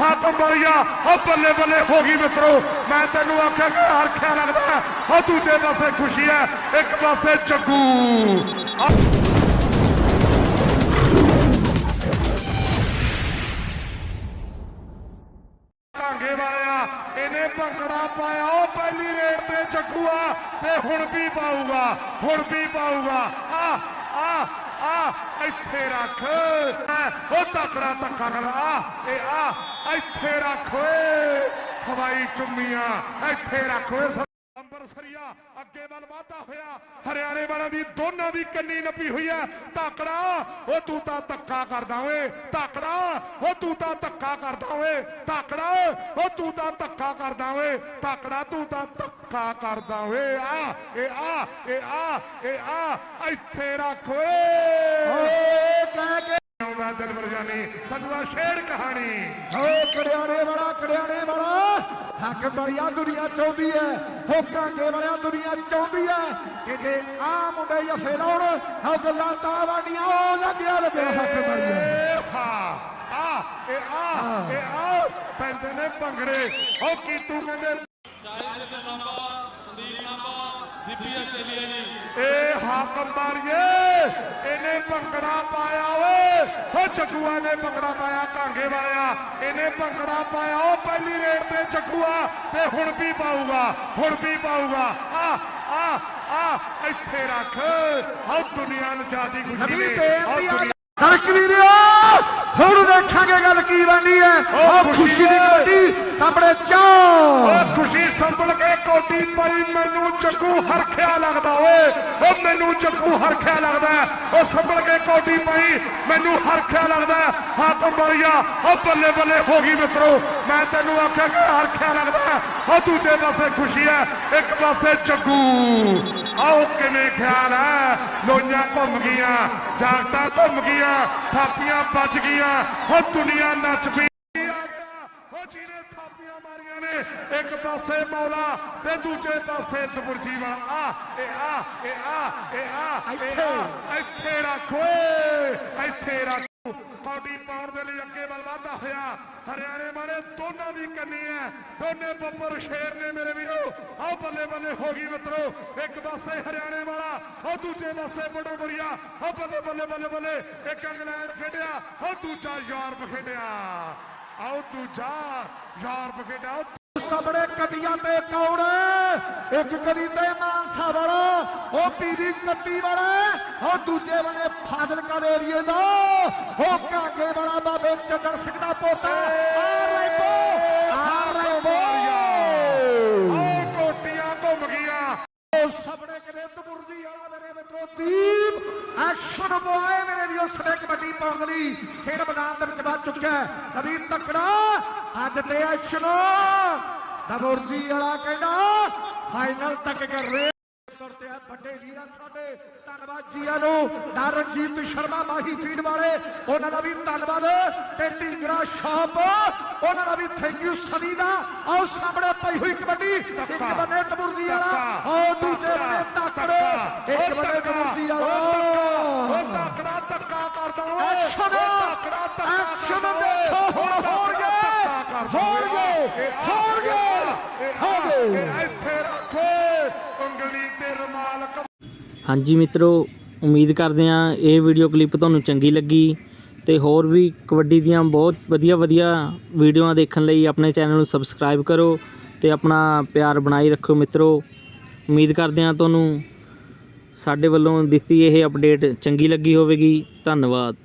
ਹਾਕਮ ਵਾਲੀਆ ਉਹ ਬੱਲੇ ਬੱਲੇ ਹੋ ਗਈ ਮਿੱਤਰੋ। ਮੈਂ ਤੈਨੂੰ ਆਖਿਆ ਕਿ ਹਰਖਿਆ ਲੱਗਦਾ ਉਹ ਦੂਜੇ ਪਾਸੇ ਖੁਸ਼ੀ ਹੈ। ਇੱਕ ਪਾਸੇ ਚੱਗੂ ਆਹ ਵਾਲਿਆ ਇਹਨੇ ਭੰਗੜਾ ਪਾਇਆ। ਉਹ ਪਹਿਲੀ ਰੇਡ ਤੇ ਚੱਕੂਆ ਤੇ ਹੁਣ ਵੀ ਪਾਊਗਾ। ਹੁਣ ਵੀ ਪਾਊਗਾ। ਆ ਆ ਆ ਇੱਥੇ ਰੱਖ। ਉਹ ਤਕੜਾ ਧੱਕਾ ਕਰ ਆ ਇਹ ਆ ਇੱਥੇ ਰੱਖ। ਓਏ ਹਵਾਈ ਚੁੰਮੀਆਂ, ਇੱਥੇ ਰੱਖ। ਓਏ ਸ- ਅੰਬਰਸਰੀਆ ਅੱਗੇ ਵੱਲ ਵਾਧਾ ਹੋਇਆ। ਹਰਿਆਣੇ ਵਾਲਿਆਂ ਦੀ, ਦੋਨਾਂ ਦੀ ਕੰਨੀ ਨੱਪੀ ਹੋਈ ਹੈ ਧਾਕੜਾ, ਉਹ ਤੂੰ ਤਾਂ ਧੱਕਾ ਕਰਦਾ ਓਏ। ਧਾਕੜਾ, ਉਹ ਤੂੰ ਤਾਂ ਧੱਕਾ ਕਰਦਾ ਓਏ। ਧਾਕੜਾ, ਉਹ ਤੂੰ ਤਾਂ ਧੱਕਾ ਕਰਦਾ ਓਏ। ਧਾਕੜਾ, ਤੂੰ ਤਾਂ ਧੱਕਾ ਕਰਦਾ ਓਏ। ਆ ਇਹ ਆ ਇਹ ਆ ਇਹ ਆ ਇੱਥੇ ਰੱਖ ਓਏ। ਆਉਂਦਾ ਦਿਲਬਰ ਜਾਨੀ ਸਤਵਾ ਸ਼ੇਰ ਕਹਾਣੀ। ਓਏ ਕੜਿਆਣੇ ਵਾਲਾ ਕੜਿਆਣੇ ਵਾਲਾ ਹੱਕ ਬੜੀਆ ਦੁਨੀਆ ਚਾਹੁੰਦੀ ਹੈ ਹੋ ਕਾਂਗੇ ਵਾਲਿਆ ਦੁਨੀਆ ਚਾਹੁੰਦੀ ਹੈ ਕਿ ਜੇ ਆ ਮੁੰਡੇ ਜਫੇ ਲਾਉਣ ਹੋ ਗੱਲਾਂ ਤਾਂ ਵਾਡੀਆਂ ਉਹ ਲੱਗਿਆ ਲੱਗਿਆ ਹੱਕ ਬੜੀਆ ਹਾਂ ਆ ਇਹ ਆ ਇਹ ਆ ਪੈਂਦੇ ਨੇ ਭੰਗੜੇ। ਉਹ ਕੀਤੂ ਕਹਿੰਦੇ? ਸ਼ਾਹਿਦ ਦੇ ਨਾਮਾ ਸੰਦੀਪ ਨਾਮਾ ਦੀਪੀ ਜੀ। ਇਹ ਹਾਕਮ ਮਾਰੀਏ ਇਹਨੇ ਭੰਗੜਾ ਪਾਇਆ ਓਏ ਹੋ ਚੱਕੂਆ ਨੇ ਭੰਗੜਾ ਪਾਇਆ ਕਾਂਗੇ ਵਾਲਿਆ। ਇਹਨੇ ਭੰਗੜਾ ਪਾਇਆ ਉਹ ਪਹਿਲੀ ਰੇਡ ਤੇ ਚੱਕੂਆ ਤੇ ਹੁਣ ਵੀ ਪਾਊਗਾ ਹੁਣ ਵੀ ਪਾਊਗਾ। ਆ ਆ ਆ ਇੱਥੇ ਰੱਖ। ਹਉ ਦੁਨੀਆ ਨੇ ਦੁਨੀਆ- ਹਰਕ ਵੀਰਿਓ ਹੁਣ ਦੇਖਾਂਗੇ ਗੱਲ ਕੀ ਬਣਨੀ ਹੈ। ਉਹ ਖੁਸ਼ੀ ਦੀ ਕਬੱਡੀ ਸਾਹਮਣੇ ਚਾਹ। ਖੁਸ਼ੀ ਸੰਭਲ ਕੇ ਕੋਟੀ ਪਾਈ, ਮੈਨੂੰ ਚੱਕੂ ਹਰਖਿਆ ਲੱਗਦਾ ਓਏ। ਓ ਮੈਨੂੰ ਚੱਕੂ ਹਰਖਿਆ ਲੱਗਦਾ ਓ ਸੰਭਲ ਕੇ ਕੋਟੀ ਪਾਈ, ਮੈਨੂੰ ਹਰਖਿਆ ਲੱਗਦਾ ਹਾਕਮ ਵਾਲੀਆ ਓ ਬੱਲੇ ਬੱਲੇ ਹੋ ਗਈ ਮਿੱਤਰੋ। ਮੈਂ ਤੈਨੂੰ ਆਖਿਆ ਕਿ ਹਰਖਿਆ ਲੱਗਦਾ ਓ ਦੂਜੇ ਪਾਸੇ ਖੁਸ਼ੀ ਹੈ, ਇੱਕ ਪਾਸੇ ਚੱਕੂ। ਆਓ, ਕਿਵੇਂ ਖਿਆਲ ਹੈ? ਲੋਈਆਂ ਘੁੰਮ ਗਈਆਂ ਜਾਗਟਾਂ ਘੁੰਮ ਗਈਆਂ, ਥਾਪੀਆਂ ਬਚ ਗਈਆਂ। ਓ ਦੁਨੀਆ ਨੱਚ ਪਈ ਜਿਹਨੇ ਥਾਪੀਆਂ ਮਾਰੀਆਂ ਨੇ। ਇੱਕ ਪਾਸੇ ਮੌਲਾ ਤੇ ਦੂਜੇ ਪਾਸੇ ਦਬੁਰਜੀ ਵਾਲਾ ਆ ਇਹ ਆ ਇਹ ਆ ਇਹ ਆ ਇਹ ਆ। ਇੱਥੇ। ਰੱਖ ਓਏ ਇੱਥੇ ਰੱਖ। ਕੌਡੀ ਪਾਉਣ ਦੇ ਲਈ ਅੱਗੇ ਵੱਲ ਵਾਧਾ ਹੋਇਆ। ਹਰਿਆਣੇ ਵਾਲੇ ਦੋਨਾਂ ਦੀ ਕੰਨੀ ਹੈ। ਦੋਨੇ ਬੱਬਰ ਸ਼ੇਰ ਨੇ ਮੇਰੇ ਵੀਰੋ। ਆਓ ਬੱਲੇ ਬੱਲੇ ਹੋ ਗਈ ਮਿੱਤਰੋ। ਇੱਕ ਪਾਸੇ ਹਰਿਆਣੇ ਵਾਲਾ ਉਹ ਦੂਜੇ ਪਾਸੇ ਬੜੋਬਰੀਆ। ਉਹ ਬੱਲੇ ਬੱਲੇ ਬੱਲੇ ਬੱਲੇ। ਇੱਕ ਇੰਗਲੈਂਡ ਖੇਡਿਆ ਉਹ ਦੂਜਾ ਯੂਰਪ ਖੇਡਿਆ। ਆਓ ਦੂਜਾ ਯੂਰਪ ਖੇਡਿਆ ਉਹ ਸਾਹਮਣੇ ਕਦੀਆਂ ਤੇ ਕੌਣ? ਇੱਕ ਕਦੀ ਤੇ ਮਾਨਸਾ ਵਾਲਾ ਉਹ ਪੀਰੀ ਕੱਤੀ ਵਾਲਾ ਉਹ ਦੂਜੇ ਬਣੇ ਫਾਜ਼ਿਲਕਾ ਦੇ ਏਰੀਏ ਦਾ ਉਹ ਕਾਂਗੇ ਵਾਲਾ ਬਾਬੇ ਚੱਡਣ ਸਿੰਘ ਦਾ ਪੋਤਾ। ਆ ਰੈਂਬੋ ਆ ਕੋਟੀਆਂ ਘੁੰਮ ਗਈਆਂ। ਉਹ ਸਾਹਮਣੇ ਵਾਲਾ ਮੇਰੇ ਮਿੱਤਰੋ ਦੀਪ ਐਕਸ਼ਨ ਵੀਰੋ ਸੜੇ ਕਬੱਡੀ ਪਾਉਣ ਲਈ ਖੇਡ ਮੈਦਾਨ ਦੇ ਵਿੱਚ ਵੱਜ ਚੁੱਕਿਆ ਹੈ। ਨਵੀਨ ਤਕੜਾ ਅੱਜ ਤੇ ਐਕਸ਼ਨ ਦਬੁਰਜੀ ਵਾਲਾ ਕਹਿੰਦਾ ਫਾਈਨਲ ਤੱਕ ਕਰ ਰਹੇ ਕਰਤੇ ਆ ਵੱਡੇ ਵੀਰਾਂ ਸਾਡੇ। ਧੰਨਵਾਦ ਜੀਆਂ ਨੂੰ। ਨਰਨਜੀਤ ਸ਼ਰਮਾ ਮਾਹੀ ਫੀਡ ਵਾਲੇ ਉਹਨਾਂ ਦਾ ਵੀ ਧੰਨਵਾਦ। ਤੇ ਢੀਂਗਰਾ ਸ਼ਾਪ ਉਹਨਾਂ ਦਾ ਵੀ ਥੈਂਕ ਯੂ ਸਦੀ ਦਾ। ਆਓ ਸਾਹਮਣੇ ਪਈ ਹੋਈ ਕਬੱਡੀ। ਇੱਕ ਬੰਨੇ ਤਬੁਰਜੀ ਵਾਲਾ। ਆਓ ਦੂਜੇ ਬੰਨੇ ਤਾਕੜੇ ਇੱਕ ਬੰਨੇ ਤਬੁਰਜੀ ਵਾਲਾ ਉਹ ਤਕੜਾ ਧੱਕਾ ਕਰਦਾ ਓਏ ਐਕਸ਼ਨ ਐਕਸ਼ਨ ਦੇਖੋ ਹੁਣ ਹੋਣਗੇ। ਹੋਣਗੇ ਹੋਣਗੇ। ਹੋਣਗੇ। ਇੱਥੇ ਰੱਖੋ। ਉਂਗਲੀ ਤੇ ਰਮਾਲ ਹਾਂਜੀ ਮਿੱਤਰੋ ਉਮੀਦ ਕਰਦੇ ਹਾਂ ਇਹ ਵੀਡੀਓ ਕਲਿੱਪ ਤੁਹਾਨੂੰ ਚੰਗੀ ਲੱਗੀ ਤੇ ਹੋਰ ਵੀ ਕਬੱਡੀ ਦੀਆਂ ਬਹੁਤ ਵਧੀਆ ਵਧੀਆ ਵੀਡੀਓਆਂ ਦੇਖਣ ਲਈ ਆਪਣੇ ਚੈਨਲ ਨੂੰ ਸਬਸਕ੍ਰਾਈਬ ਕਰੋ ਤੇ ਆਪਣਾ ਪਿਆਰ ਬਣਾਈ ਰੱਖੋ ਮਿੱਤਰੋ। ਉਮੀਦ ਕਰਦੇ ਹਾਂ ਤੁਹਾਨੂੰ ਸਾਡੇ ਵੱਲੋਂ ਦਿੱਤੀ ਇਹ ਅਪਡੇਟ ਚੰਗੀ ਲੱਗੀ ਹੋਵੇਗੀ ਧੰਨਵਾਦ।